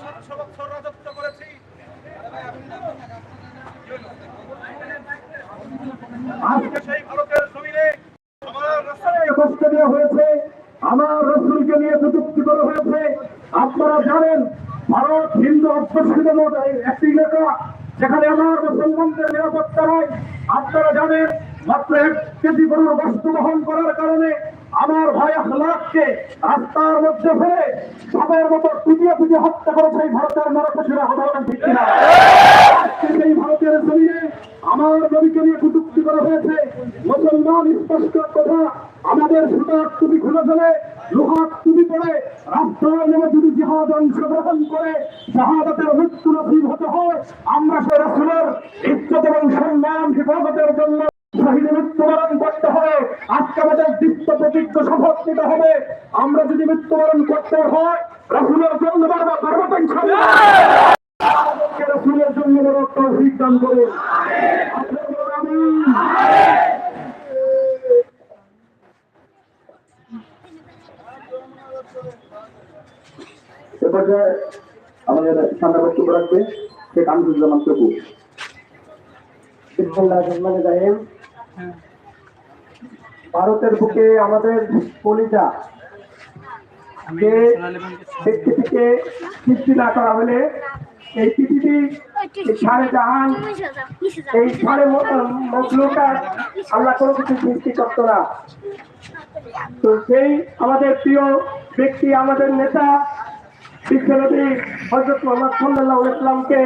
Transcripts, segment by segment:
সাতশো বছর রাজত্ব করেছি। আজকে সেই ভারতের জমিনে আমার রাস্তায় নিয়ে কটুক্তি করা হয়েছে। আপনারা জানেন, ভারত হিন্দু অধ্যুষিত একটি এলাকা, যেখানে আমার মুসলমানদের নিরাপত্তা নাই। আপনারা জানেন, মাত্র এক কেজি গরুর বস্তু বহন করার কারণে আমার ভাই আখলাককে রাস্তার মধ্যে ফেলে সবের মতো টুটিয়ে টুটিয়ে হত্যা করেছে এই ভারতের নরকশিরা সাধারণ ঠিক কিনা? সেই ভারতের জমিনে আমার নবীকে নিয়ে কটুক্তি করা হয়েছে। মুসলমান স্পষ্ট কথা, আমাদের সুতার টুপি খুলে ফেলে, লোহার টুপি পড়ে রাস্তায় নেমে যদি জিহাদ অংশগ্রহণ করে শাহাদাতের মৃত্যু নসিব হতে হয়, আমরা সে রাসুলের ইজ্জত এবং সম্মান, হেফাজতের জন্য শহীদ মৃত্যুবরণ করতে হবে। শপথ নিতে হবে। আমরা যদি মৃত্যুবরণ করতে হয় রাসুলের জন্য বারবার জন্য তৌফিক দান করুন। আমাদের সামনে বক্তব্য রাখবে শেখ আমিরুজ্জামান চকু। বিসমুল্লাহ রহমান রাহিম ভারতের বুকে আমাদের কলিজা। যে ব্যক্তিটিকে সৃষ্টি না করা হলে এই পৃথিবী সাড়ে জাহান, এই সাড়ে মজলুকার আল্লাহ কোনো কিছু সৃষ্টি করতো না। তো সেই আমাদের প্রিয় ব্যক্তি, আমাদের নেতা, বিশ্বনবী হজরত মোহাম্মদ সাল্লাহ ইসলামকে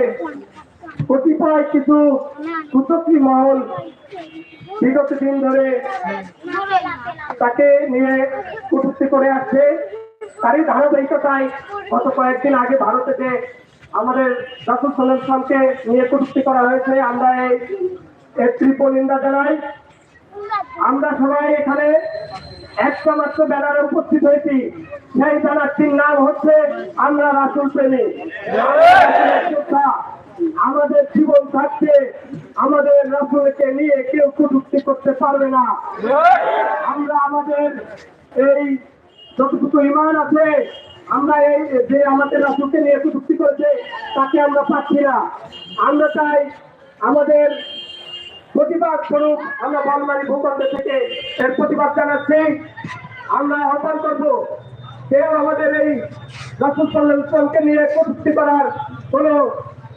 কতিপয় কিছু কুচক্রি মহল বিগত দিন ধরে তাকে নিয়ে কটূক্তি করে আসছে। তারই ধারাবাহিকতায় গত কয়েকদিন আগে ভারতে যে আমাদের রাসুল সাল্লাহ ইসলামকে নিয়ে কটূক্তি করা হয়েছে। আমরা এই তীব্র নিন্দা জানাই আমরা সবাই এখানে একটা মাত্র ব্যানারে উপস্থিত হয়েছি। সেই ব্যানারটির নাম হচ্ছে আমরা রাসুল প্রেমী। আমাদের জীবন থাকতে আমাদের রাসুলকে নিয়ে কেউ কটুক্তি করতে পারবে না। আমরা আমাদের এই যতটুকু ইমান আছে, আমরা এই যে আমাদের রাসুলকে নিয়ে কটুক্তি করেছে, তাকে আমরা পাচ্ছি না। আমরা চাই আমাদের প্রতিবাদ স্বরূপ আমরা বালমারি ভূখণ্ড থেকে এর প্রতিবাদ জানাচ্ছি। আমরা আহ্বান করব, কেউ আমাদের এই রাসুল সাল্লাহ ইসলামকে নিয়ে কটুক্তি করার কোনো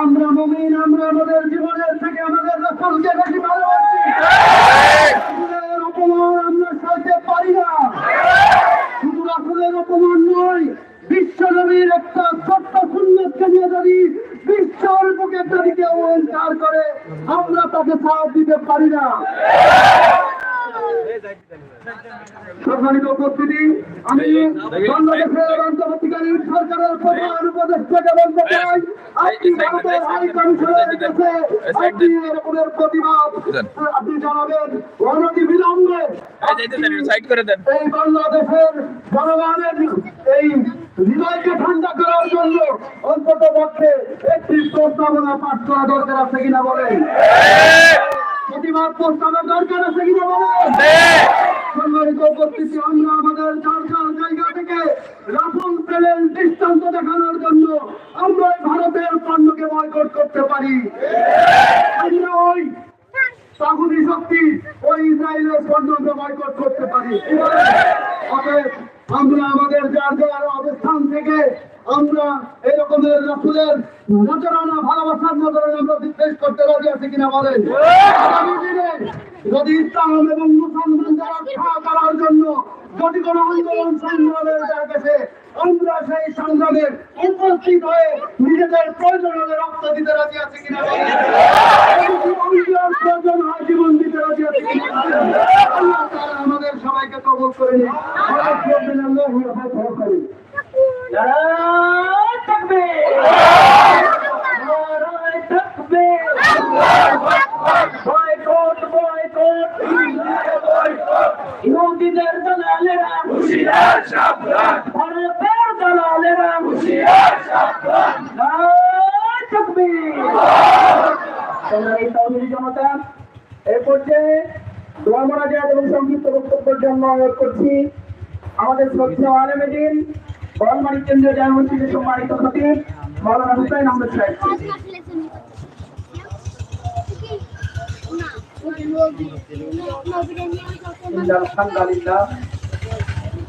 আমরা মুমিন, আমরা আমাদের জীবনের থেকে আমাদের রাসূলকে বেশি ভালোবাসি। অপমান আমরা সইতে পারি না। শুধু রাসূলের অপমান নয়, বিশ্ব নবীর একটা ছোট্ট সুন্নতকে নিয়ে যদি বিশ্বের বুকে কেউ অহংকার করে, আমরা তাকে সাথ দিতে পারি না। সম্মানিত উপস্থিতি আমি বাংলাদেশের অন্তর্বর্তীকালীন সরকারের প্রধান উপদেষ্টাকে বলতে চাই আপনি ভারতের হাই কমিশনের কাছে আপনি এরকমের প্রতিবাদ আপনি জানাবেন অনতি বিলম্বে। এই বাংলাদেশের জনগণের এই হৃদয়কে ঠান্ডা করার জন্য অন্তত পক্ষে একটি প্রস্তাবনা পাঠ করা দরকার আছে কিনা বলেন। প্রতিবাদ প্রস্তাবনা দরকার আছে কিনা বলেন সম্মানিত উপস্থিতি আমরা আমাদের যার যার জায়গা থেকে রাফুল প্রেলের দৃষ্টান্ত দেখানোর জন্য আমরা ভারতের পণ্যকে বয়কট করতে পারি। আমরা ওই তাগুদি শক্তি ওই ইসরায়েলের পণ্যকে বয়কট করতে পারি। অতএব আমরা আমাদের যার যার অবস্থান থেকে আমরা এরকমের রাসুলের নজরানা ভালোবাসার নজরানা আমরা বিদ্বেষ করতে রাজি আছি কিনা বলেন? যদি ইসলাম এবং মুসলমানদের রক্ষা করার জন্য যদি কোনো আন্দোলন সংগ্রামের গেছে আমরা সেই সংগ্রামে উপস্থিত হয়ে নিজেদের প্রয়োজন রক্ত দিতে রাজি আছি কিনা প্রয়োজন হয় জীবন দিতে রাজি আছি কিনা আমাদের সবাইকে কবুল করে। নিন ভারতের দালালেরা তাকবীর। তোমরা এই তৌহিদি জনতা এই পর্যায়ে দোয়া মোনাজাত এবং সংক্ষিপ্ত বক্তব্যের জন্য অনুরোধ করছি আমাদের শ্রদ্ধেয় আলমেদিন বরমারি কেন্দ্রীয় জামা মসজিদের সম্মানিত খতিব মৌলানা হুসাইন আহমেদ সাহেব Mungkin lagi.